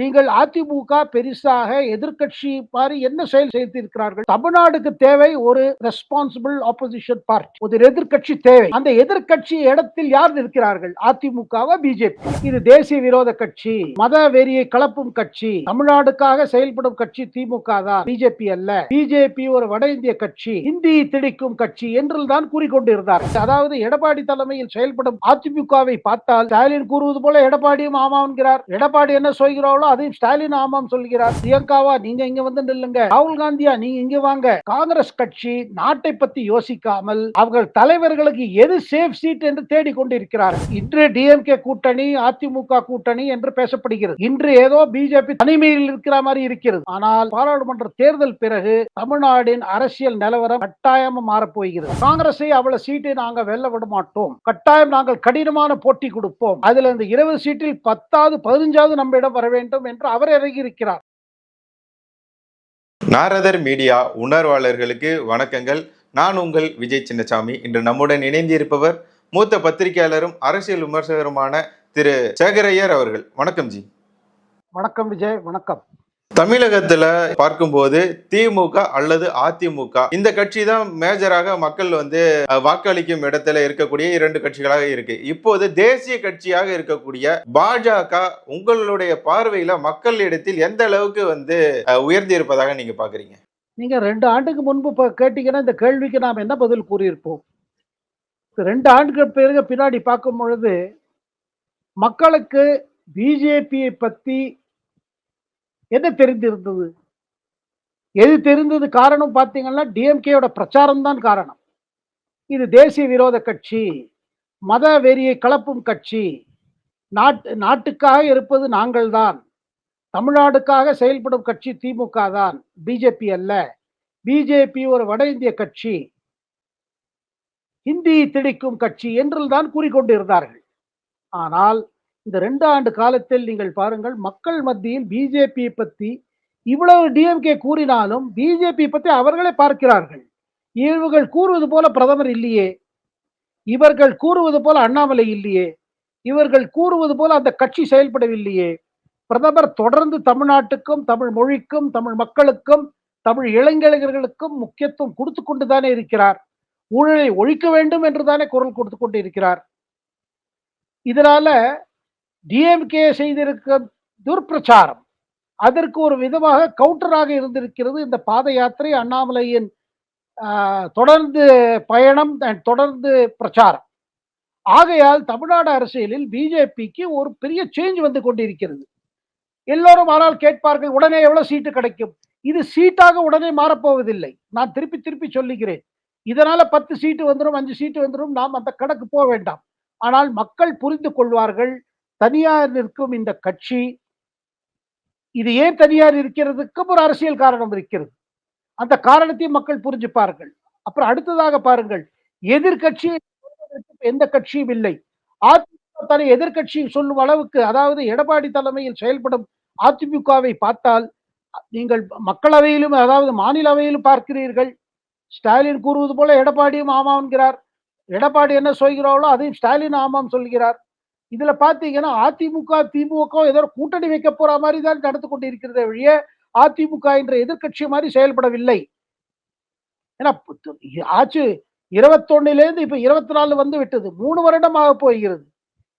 நீங்கள் அதிமுக பெரிசாக எதிர்கட்சி மாதிரி என்ன செயல் செய்திருக்கிறார்கள்? தமிழ்நாடுக்கு தேவை ஒரு ரெஸ்பான்சிபிள் ஆப்போசிஷன் பார்ட்டி ஒரு எதிர்கட்சி தேவை. அந்த எதிர்கட்சி இடத்தில் யார் நிற்கிறார்கள்? அதிமுகவா பிஜேபி? இது தேசிய விரோத கட்சி மத வெறியை கலப்பும் கட்சி. தமிழ்நாடுக்காக செயல்படும் கட்சி திமுக தான். பிஜேபி அல்ல. பிஜேபி ஒரு வட இந்திய கட்சி. இந்தி திணிக்கும் கட்சி என்று தான் கூறிக்கொண்டிருந்தார். அதாவது எடப்பாடி தலைமையில் செயல்படும் அதிமுகவை பார்த்தால் ஸ்டாலின் கூறுவது போல எடப்பாடியும் ஆமா என்கிறார். எடப்பாடி என்ன சொல்கிறாரோ அதையும் ஸ்டாலின் ஆமாம் சொல்கிறார். பிரியங்காவா நீங்க இங்க வந்து நில்லுங்க. ராகுல் காந்தியா நீங்க இங்க வாங்க. காங்கிரஸ் கட்சி நாட்டை பத்தி யோசிக்காமல் அவர்கள் தலைவர்களுக்கு எது சேஃப் சீட் என்று தேடிக்கொண்டிருக்கிறார். இன்று டிஎம்கே கூட்டணி அதிமுக கூட்டணி என்று பேசப்படுகிறது. இன்று ஏதோ பிஜேபி தனிமையில் இருக்கிற மாதிரி இருக்கிறது. ஆனால் பாராளுமன்ற தேர்தல் பிறகு தமிழ்நாடின் அரசியல் நிலவரம் கட்டாயமா மாறப்போகிறது. காங்கிரஸை அவ்வளவு சீட்டை நாங்கள் வெல்ல விட மாட்டோம். கட்டாயம் நாங்கள் கடினமான போட்டி கொடுப்போம். அதுல இந்த இருபது சீட்டில் பத்தாவது பதினஞ்சாவது நம்மிடம் வர வேண்டும். என்று அவர் இறங்கி இருக்கிறார் நாரதர் மீடியா உணர்வாளர்களுக்கு வணக்கங்கள். நான் உங்கள் விஜய் சின்னசாமி. இன்று நம்முடன் இணைந்திருப்பவர் மூத்த பத்திரிகையாளரும் அரசியல் விமர்சகருமான திரு. சேகரையர் அவர்கள். வணக்கம் ஜி. வணக்கம் விஜய். வணக்கம். தமிழகத்துல பார்க்கும்போது திமுக அல்லது அதிமுக இந்த கட்சி தான் மேஜராக மக்கள் வந்து வாக்களிக்கும் இடத்துல இருக்கக்கூடிய இரண்டு கட்சிகளாக இருக்கு. இப்போது தேசிய கட்சியாக இருக்கக்கூடிய பாஜக உங்களுடைய பார்வையில மக்கள் இடத்தில் எந்த அளவுக்கு வந்து உயர்ந்து இருப்பதாக நீங்க பாக்குறீங்க? நீங்க ரெண்டு ஆண்டுக்கு முன்பு கேட்டீங்கன்னா இந்த கேள்விக்கு நாம் என்ன பதில் கூறியிருப்போம்? ரெண்டு ஆண்டுகள் பிறகு பின்னாடி பார்க்கும் பொழுது மக்களுக்கு பிஜேபியை பத்தி என்ன தெரிந்திருந்தது? எது தெரிந்தது காரணம் பார்த்தீங்கன்னா டிஎம்கேயோட பிரச்சாரம் தான் காரணம். இது தேசிய விரோத கட்சி மத வெறியை கலப்பும் கட்சி. நாட்டு நாட்டுக்காக இருப்பது நாங்கள் தான் தமிழ்நாடுக்காக செயல்படும் கட்சி திமுக தான். பிஜேபி அல்ல. பிஜேபி ஒரு வட இந்திய கட்சி. ஹிந்தி திணிக்கும் கட்சி என்று தான் கூறிக்கொண்டிருந்தார்கள். ஆனால் இந்த ரெண்டு ஆண்டு காலத்தில் நீங்கள் பாருங்கள் மக்கள் மத்தியில் பிஜேபி பற்றி இவ்வளவு டிஎம்கே கூறினாலும் பிஜேபி பற்றி அவர்களே பார்க்கிறார்கள். இவர்கள் கூறுவது போல பிரதமர் இல்லையே. இவர்கள் கூறுவது போல அண்ணாமலை இல்லையே. இவர்கள் கூறுவது போல அந்த கட்சி செயல்படவில்லையே. பிரதமர் தொடர்ந்து தமிழ்நாட்டுக்கும் தமிழ் மொழிக்கும் தமிழ் மக்களுக்கும் தமிழ் இளைஞர்களுக்கும் முக்கியத்துவம் கொடுத்து கொண்டு தானே இருக்கிறார். ஊழலை ஒழிக்க வேண்டும் என்று தானே குரல் கொடுத்து கொண்டு இருக்கிறார் இதனால டிஎம்கே செய்திருக்க துர்பிரச்சாரம். அதற்கு ஒரு விதமாக கவுண்டராக இருந்திருக்கிறது இந்த பாத யாத்திரை அண்ணாமலையின் ஆஹ், தொடர்ந்து பயணம் தொடர்ந்து பிரச்சாரம். ஆகையால் தமிழ்நாடு அரசியலில் பிஜேபிக்கு ஒரு பெரிய சேஞ்ச் வந்து கொண்டிருக்கிறது. எல்லோரும் ஆனால் கேட்பார்கள் உடனே எவ்வளவு சீட்டு கிடைக்கும்? இது சீட்டாக உடனே மாறப்போவதில்லை. நான் திருப்பி திருப்பி சொல்லுகிறேன். இதனால பத்து சீட்டு வந்துடும் அஞ்சு சீட்டு வந்துடும் நாம் அந்த கணக்கு போக வேண்டாம். ஆனால் மக்கள் புரிந்து கொள்வார்கள் தனியார் நிற்கும் இந்த கட்சி இது ஏன் தனியார் இருக்கிறதுக்கும் ஒரு அரசியல் காரணம் இருக்கிறது. அந்த காரணத்தையும் மக்கள் புரிஞ்சுப்பார்கள். அப்புறம் அடுத்ததாக பாருங்கள் எதிர்கட்சி எந்த கட்சியும் இல்லை. அதிமுக தலை எதிர்கட்சி சொல்லும் அளவுக்கு அதாவது எடப்பாடி தலைமையில் செயல்படும் அதிமுகவை பார்த்தால் நீங்கள் மக்களவையிலும் அதாவது மாநில அவையிலும் பார்க்கிறீர்கள். ஸ்டாலின் கூறுவது போல எடப்பாடியும் ஆமாம் என்கிறார் எடப்பாடி என்ன சொல்கிறாரோ அதையும் ஸ்டாலின் ஆமாம் சொல்கிறார். இதுல பாத்தீங்கன்னா அதிமுக திமுக ஏதோ கூட்டணி வைக்க போற மாதிரி தான் நடந்து கொண்டிருக்கிறதே வழிய அதிமுக என்ற எதிர்கட்சி மாதிரி செயல்படவில்லை. ஏன்னா புத்து- ஆச்சு இருபத்தொன்னுலேருந்து இப்ப இருபத்தி நாலு வந்து விட்டது. மூணு வருடமாக போகிறது.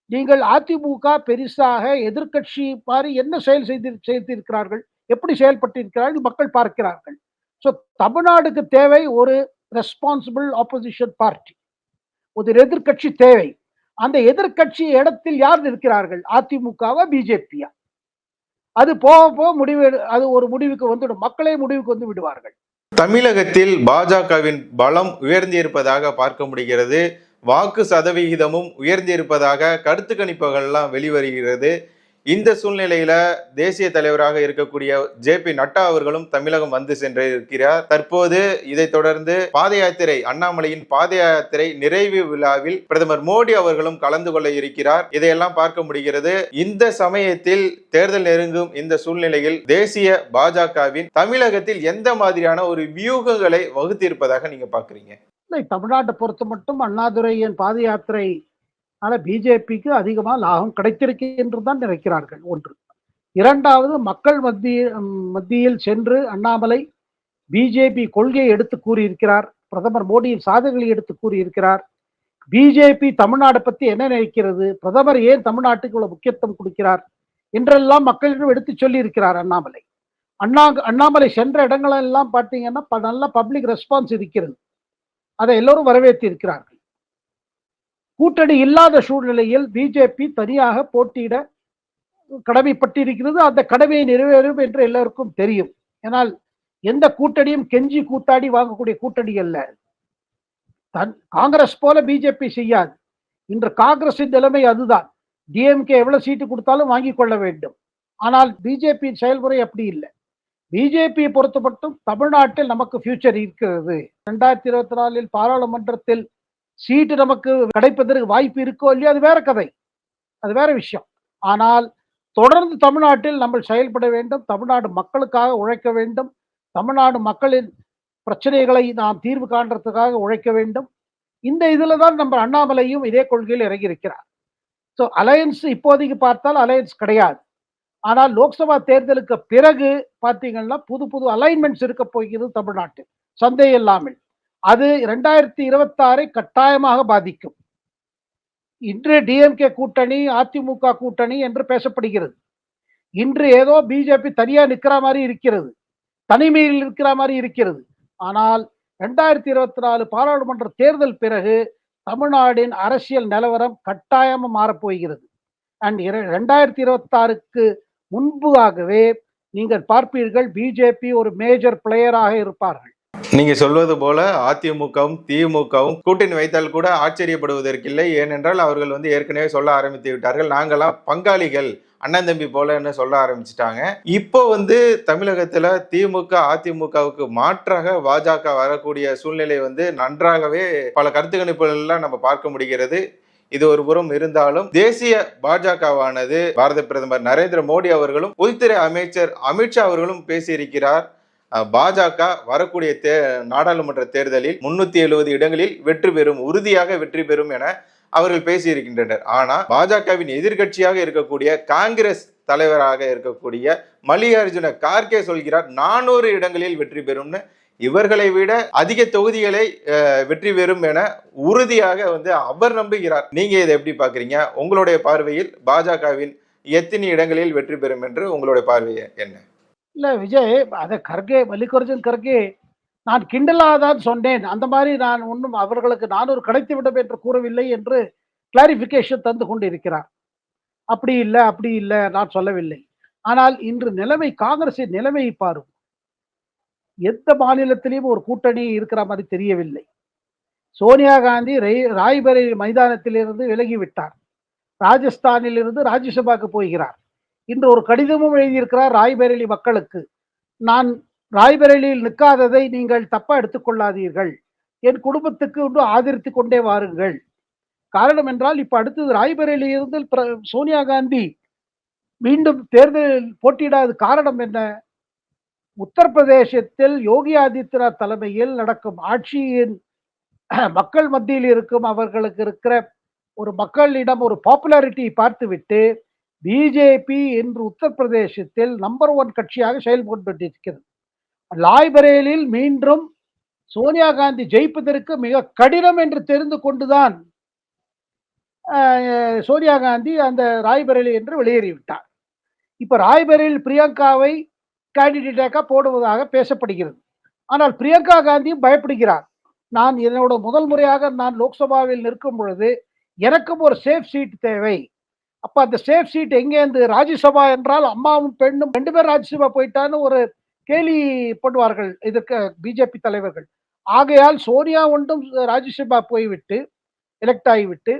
நீங்கள் அதிமுக பெரிசாக எதிர்க்கட்சி மாதிரி என்ன செயல் செய்து செய்திருக்கிறார்கள்? எப்படி செயல்பட்டிருக்கிறார்கள்? மக்கள் பார்க்கிறார்கள். ஸோ தமிழ்நாடுக்கு தேவை ஒரு ரெஸ்பான்சிபிள் ஆப்போசிஷன் பார்ட்டி ஒரு எதிர்க்கட்சி தேவை. அந்த எதிர்க்கட்சி இடத்தில் யார் நிற்கிறார்கள்? அதிமுகவா பிஜேபியா? அது போக போக முடிவு எடு- அது ஒரு முடிவுக்கு வந்துவிடும் மக்களே முடிவுக்கு வந்து விடுவார்கள். தமிழகத்தில் பாஜகவின் பலம் உயர்ந்திருப்பதாக பார்க்க முடிகிறது. வாக்கு சதவிகிதமும் உயர்ந்திருப்பதாக கருத்து கணிப்புகள்லாம் வெளிவருகிறது. இந்த சூழ்நிலையில தேசிய தலைவராக இருக்கக்கூடிய ஜே பி நட்டா அவர்களும் தமிழகம் வந்து சென்றிருக்கிறார். தற்போது இதைத் தொடர்ந்து பாத யாத்திரை அண்ணாமலையின் பாத யாத்திரை நிறைவு விழாவில் பிரதமர் மோடி அவர்களும் கலந்து கொள்ள இருக்கிறார். இதையெல்லாம் பார்க்க முடிகிறது. இந்த சமயத்தில் தேர்தல் நெருங்கும் இந்த சூழ்நிலையில் தேசிய பாஜகவின் தமிழகத்தில் எந்த மாதிரியான ஒரு வியூகங்களை வகுத்திருப்பதாக நீங்க பாக்குறீங்க இல்லை தமிழ்நாட்டை பொறுத்த மட்டும் அண்ணாதுரையின் பாத யாத்திரை ஆனால் பிஜேபிக்கு அதிகமாக லாபம் கிடைத்திருக்கு என்று தான் நினைக்கிறார்கள் ஒன்று. இரண்டாவது மக்கள் மத்திய மத்தியில் சென்று அண்ணாமலை பிஜேபி கொள்கையை எடுத்து கூறியிருக்கிறார். பிரதமர் மோடியின் சாதனைகளை எடுத்து கூறியிருக்கிறார். பிஜேபி தமிழ்நாடு பத்தி என்ன நினைக்கிறது? பிரதமர் ஏன் தமிழ்நாட்டுக்கு இவ்வளவு முக்கியத்துவம் கொடுக்கிறார்? என்றெல்லாம் மக்களிடம் எடுத்து சொல்லி இருக்கிறார் அண்ணாமலை. அண்ணா அண்ணாமலை சென்ற இடங்களெல்லாம் பார்த்தீங்கன்னா நல்ல பப்ளிக் ரெஸ்பான்ஸ் இருக்கிறது. அதை எல்லோரும் வரவேற்று இருக்கிறார்கள் கூட்டணி இல்லாத சூழ்நிலையில் பிஜேபி தனியாக போட்டியிட கடமைப்பட்டிருக்கிறது. அந்த கடமையை நிறைவேறும் என்று எல்லோருக்கும் தெரியும். ஏனால் எந்த கூட்டணியும் கெஞ்சி கூத்தாடி வாங்கக்கூடிய கூட்டணி அல்ல. தன் காங்கிரஸ் போல பிஜேபி செய்யாது. இன்று காங்கிரசின் நிலைமை அதுதான். டிஎம்கே எவ்வளவு சீட்டு கொடுத்தாலும் வாங்கிக் கொள்ள வேண்டும். ஆனால் பிஜேபியின் செயல்முறை அப்படி இல்லை. பிஜேபியை பொறுத்த மட்டும் தமிழ்நாட்டில் நமக்கு ஃபியூச்சர் இருக்கிறது. ரெண்டாயிரத்தி இருபத்தி நாலில் பாராளுமன்றத்தில் சீட்டு நமக்கு கிடைப்பதற்கு வாய்ப்பு இருக்கோ இல்லையோ அது வேற கதை. அது வேற விஷயம். ஆனால் தொடர்ந்து தமிழ்நாட்டில் நம்ம செயல்பட வேண்டும் தமிழ்நாடு மக்களுக்காக உழைக்க வேண்டும் தமிழ்நாடு மக்களின் பிரச்சனைகளை நாம் தீர்வு காண்றதுக்காக உழைக்க வேண்டும். இந்த இதுல தான் நம்ம அண்ணாமலையும் இதே கொள்கையில் இறங்கி இருக்கிறார் ஸோ அலையன்ஸ் இப்போதைக்கு பார்த்தால் அலையன்ஸ் கிடையாது. ஆனால் லோக்சபா தேர்தலுக்கு பிறகு பார்த்தீங்கன்னா புது புது அலைன்மெண்ட்ஸ் இருக்க போகிறது தமிழ்நாட்டில். சந்தேகம் இல்லாமல். அது ரெண்டாயிரத்தி இருபத்தாறை கட்டாயமாக பாதிக்கும். இன்று டிஎம்கே கூட்டணி அதிமுக கூட்டணி என்று பேசப்படுகிறது. இன்று ஏதோ பிஜேபி தனியா நிற்கிற மாதிரி இருக்கிறது. தனிமையில் இருக்கிற மாதிரி இருக்கிறது. ஆனால் ரெண்டாயிரத்தி இருபத்தி நாலு பாராளுமன்ற தேர்தல் பிறகு தமிழ்நாட்டின் அரசியல் நிலவரம் கட்டாயமாக மாறப்போகிறது. அண்ட் ரெண்டாயிரத்தி இருபத்தாறுக்கு முன்பாகவே நீங்கள் பார்ப்பீர்கள் பிஜேபி ஒரு மேஜர் பிளேயராக இருப்பார்கள். நீங்க சொல்வது போல அதிமுகவும் திமுகவும் கூட்டணி வைத்தால் கூட ஆச்சரியப்படுவதற்கில்லை. ஏனென்றால் அவர்கள் வந்து ஏற்கனவே சொல்ல ஆரம்பித்து விட்டார்கள். நாங்களாம் பங்காளிகள் அண்ணன் தம்பி போலன்னு சொல்ல ஆரம்பிச்சிட்டாங்க. இப்போ வந்து தமிழகத்துல திமுக அதிமுகவுக்கு மாற்றாக பாஜக வரக்கூடிய சூழ்நிலை வந்து நன்றாகவே பல கருத்து கணிப்புகள்லாம் நம்ம பார்க்க முடிகிறது. இது ஒரு புறம் இருந்தாலும் தேசிய பாஜகவானது பாரத பிரதமர் நரேந்திர மோடி அவர்களும் உள்துறை அமைச்சர் அமித்ஷா அவர்களும் பேசியிருக்கிறார். பாஜக வரக்கூடிய தே நாடாளுமன்ற தேர்தலில் முன்னூத்தி எழுபது இடங்களில் வெற்றி பெறும் உறுதியாக வெற்றி பெறும் என அவர்கள் பேசியிருக்கின்றனர். ஆனால் பாஜகவின் எதிர்க்கட்சியாக இருக்கக்கூடிய காங்கிரஸ் தலைவராக இருக்கக்கூடிய மல்லிகார்ஜுன கார்கே சொல்கிறார் நானூறு இடங்களில் வெற்றி பெறும்னு. இவர்களை விட அதிக தொகுதிகளை வெற்றி பெறும் என உறுதியாக வந்து அவர் நம்புகிறார். நீங்க இதை எப்படி பாக்குறீங்க உங்களுடைய பார்வையில் பாஜகவின் எத்தனை இடங்களில் வெற்றி பெறும் என்று உங்களுடைய பார்வை என்ன? இல்ல விஜய் அதை கர்கே மல்லிகார்ஜுன் கர்கே நான் கிண்டலாதான் சொன்னேன். அந்த மாதிரி நான் ஒன்றும் அவர்களுக்கு நானூறு கிடைத்து விடும் என்று கூறவில்லை என்று கிளாரிபிகேஷன் தந்து கொண்டிருக்கிறார். அப்படி இல்லை அப்படி இல்லை நான் சொல்லவில்லை. ஆனால் இன்று நிலைமை காங்கிரசின் நிலைமையை பாரும். எந்த மாநிலத்திலையும் ஒரு கூட்டணி இருக்கிற மாதிரி தெரியவில்லை. சோனியா காந்தி ரை- ராய்பரேலி மைதானத்திலிருந்து விலகிவிட்டார். ராஜஸ்தானிலிருந்து ராஜ்யசபாக்கு போகிறார். இன்று ஒரு கடிதமும் எழுதியிருக்கிறார் ராய்பரேலி மக்களுக்கு. நான் ராய்பரேலியில் நிற்காததை நீங்கள் தப்பா எடுத்துக்கொள்ளாதீர்கள். என் குடும்பத்துக்கு ஒன்று ஆதரித்து கொண்டே வாருங்கள். காரணம் என்றால் இப்ப அடுத்தது ராய்பரேலியிலிருந்து பிர- சோனியா காந்தி மீண்டும் தேர்தலில் போட்டியிடாத காரணம் என்ன? உத்தரப்பிரதேசத்தில் யோகி ஆதித்யநாத் தலைமையில் நடக்கும் ஆட்சியின் மக்கள் மத்தியில் இருக்கும் அவர்களுக்கு இருக்கிற ஒரு மக்களிடம் ஒரு பாப்புலாரிட்டியை பார்த்துவிட்டு பிஜேபி இன்று உத்தரப்பிரதேசத்தில் நம்பர் ஒன் கட்சியாக செயல்பட்டிருக்கிறது லாய்பரேலில் மீண்டும் சோனியா காந்தி ஜெயிப்பதற்கு மிக கடினம் என்று தெரிந்து கொண்டுதான் சோனியா காந்தி அந்த ராய்பரேலி என்று வெளியேறிவிட்டார். இப்ப ராய்பரேலில் பிரியங்காவை கேண்டிடேட்டாக போடுவதாக பேசப்படுகிறது. ஆனால் பிரியங்கா காந்தியும் பயப்படுகிறார். நான் என்னோட முதல் முறையாக நான் லோக்சபாவில் நிற்கும் பொழுது எனக்கும் ஒரு சேஃப் சீட் தேவை. அப்ப அந்த சேஃப் சீட் எங்கேருந்து ராஜ்யசபா என்றால் அம்மாவும் பெண்ணும் ரெண்டு பேரும் ராஜ்யசபா போயிட்டான்னு ஒரு கேலி பண்ணுவார்கள் இதற்கு பிஜேபி தலைவர்கள். ஆகையால் சோனியா ஒன்றும் ராஜ்யசபா போய்விட்டு எலெக்ட் ஆகிவிட்டு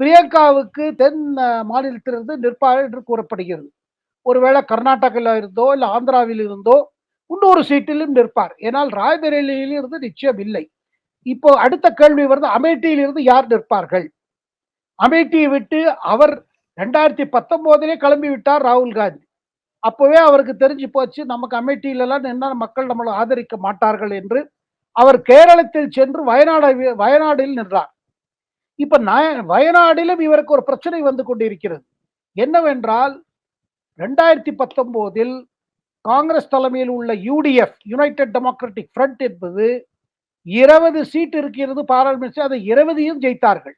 பிரியங்காவுக்கு தென் மாநிலத்திலிருந்து நிற்பார் என்று கூறப்படுகிறது. ஒருவேளை கர்நாடகாவில் இருந்தோ இல்லை ஆந்திராவில் இருந்தோ இன்னொரு சீட்டிலும் நிற்பார். ஏனால் ராய்பரேலியில் இருந்து நிச்சயம் இல்லை. இப்போ அடுத்த கேள்வி வருது அமேட்டியில் இருந்து யார் நிற்பார்கள்? அமேட்டியை விட்டு அவர் ரெண்டாயிரத்தி பத்தொம்போதுலேயே கிளம்பி விட்டார் ராகுல் காந்தி. அப்பவே அவருக்கு தெரிஞ்சு போச்சு நமக்கு அமேட்டியில என்ன மக்கள் நம்மளை ஆதரிக்க மாட்டார்கள் என்று. அவர் கேரளத்தில் சென்று வயநாடு வயநாடில் நின்றார். இப்ப நய- வயநாடிலும் இவருக்கு ஒரு பிரச்சனை வந்து கொண்டிருக்கிறது. என்னவென்றால் ரெண்டாயிரத்தி பத்தொன்பதில் காங்கிரஸ் தலைமையில் உள்ள யூடிஎஃப் யுனைடெட் டெமோக்ராட்டிக் ஃப்ரண்ட் என்பது இருபது சீட் இருக்கிறது பாராளுமன்ற அதை இருபதையும் ஜெயித்தார்கள்.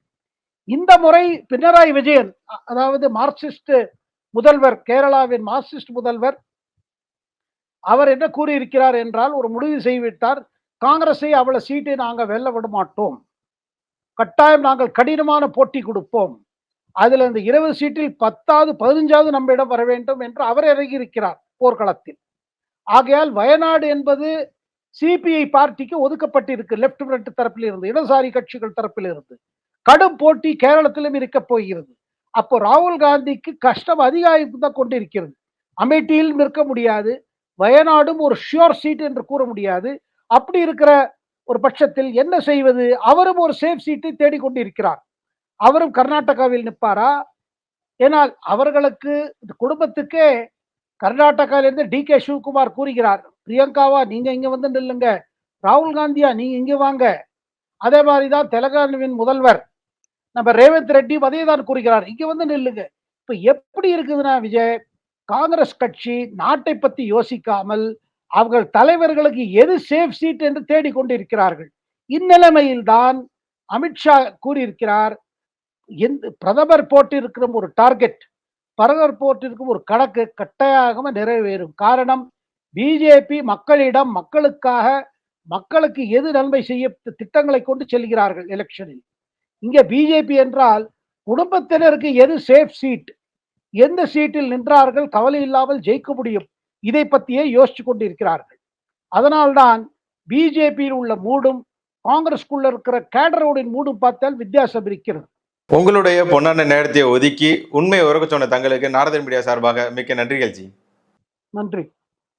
இந்த முறை பினராயி விஜயன் அதாவது மார்க்சிஸ்ட் முதல்வர் கேரளாவின் மார்க்சிஸ்ட் முதல்வர் அவர் என்ன கூறியிருக்கிறார் என்றால் ஒரு முடிவு செய்துவிட்டார் காங்கிரஸை அவ்வளவு சீட்டை நாங்கள் வெல்ல விட மாட்டோம். கட்டாயம் நாங்கள் கடினமான போட்டி கொடுப்போம். அதுல இந்த இருபது சீட்டில் பத்தாவது பதினஞ்சாவது நம்மிடம் வர வேண்டும் என்று அவர் இறங்கியிருக்கிறார் போர்க்களத்தில். ஆகையால் வயநாடு என்பது சிபிஐ பார்ட்டிக்கு ஒதுக்கப்பட்டிருக்கு லெப்ட் ஃப்ரண்ட் தரப்பில் இருந்து இடதுசாரி கட்சிகள் தரப்பில் இருந்து கடும் போட்டி கேரளத்திலும் இருக்க போகிறது. அப்போ ராகுல் காந்திக்கு கஷ்டம் அதிகாரித்து தான் கொண்டிருக்கிறது. அமேட்டியிலும் நிற்க முடியாது. வயநாடும் ஒரு ஷியோர் சீட் என்று கூற முடியாது. அப்படி இருக்கிற ஒரு பட்சத்தில் என்ன செய்வது? அவரும் ஒரு சேஃப் சீட்டை தேடிக்கொண்டிருக்கிறார். அவரும் கர்நாடகாவில் நிற்பாரா? ஏனால் அவர்களுக்கு இந்த குடும்பத்துக்கே கர்நாடகாவிலிருந்து டி கே சிவகுமார் கூறுகிறார் பிரியங்காவா நீங்க இங்க வந்து நில்லுங்க. ராகுல் காந்தியா நீங்க இங்க வாங்க. அதே மாதிரி தான் தெலங்கானாவின் முதல்வர் நம்ம ரேவந்த் ரெட்டியும் அதே தான் கூறுகிறார். இங்க வந்து நில்லுங்க. இப்ப எப்படி இருக்குதுன்னா விஜய் காங்கிரஸ் கட்சி நாட்டை பத்தி யோசிக்காமல் அவர்கள் தலைவர்களுக்கு எது சேஃப் சீட் என்று தேடிக்கொண்டிருக்கிறார்கள் இந்நிலைமையில் தான் அமித்ஷா கூறியிருக்கிறார் எந்த பிரதமர் போட்டிருக்கிற ஒரு டார்கெட் பிரதமர் போட்டிருக்கும் ஒரு கணக்கு கட்டாயமாக நிறைவேறும். காரணம் பிஜேபி மக்களிடம் மக்களுக்காக மக்களுக்கு எது நன்மை செய்ய திட்டங்களை கொண்டு செல்கிறார்கள் எலெக்ஷனில் இங்க பிஜேபி என்றால் குடும்பத்தினருக்கு எது சேஃப் சீட் எந்த சீட்டில் நின்றார்கள்? கவலை இல்லாமல் ஜெயிக்க முடியும். இதை பற்றியே யோசிச்சு கொண்டிருக்கிறார்கள். அதனால்தான் பிஜேபியில் உள்ள மூடும் காங்கிரஸ்குள்ள இருக்கிற கேடரோடின் மூடும் பார்த்தால் வித்தியாசம் இருக்கிறது. உங்களுடைய பொன்னான நேரத்தை ஒதுக்கி உண்மை உறக்க சொன்ன தங்களுக்கு நாரதன் மீடியா சார்பாக மிக்க நன்றிகள் ஜி நன்றி.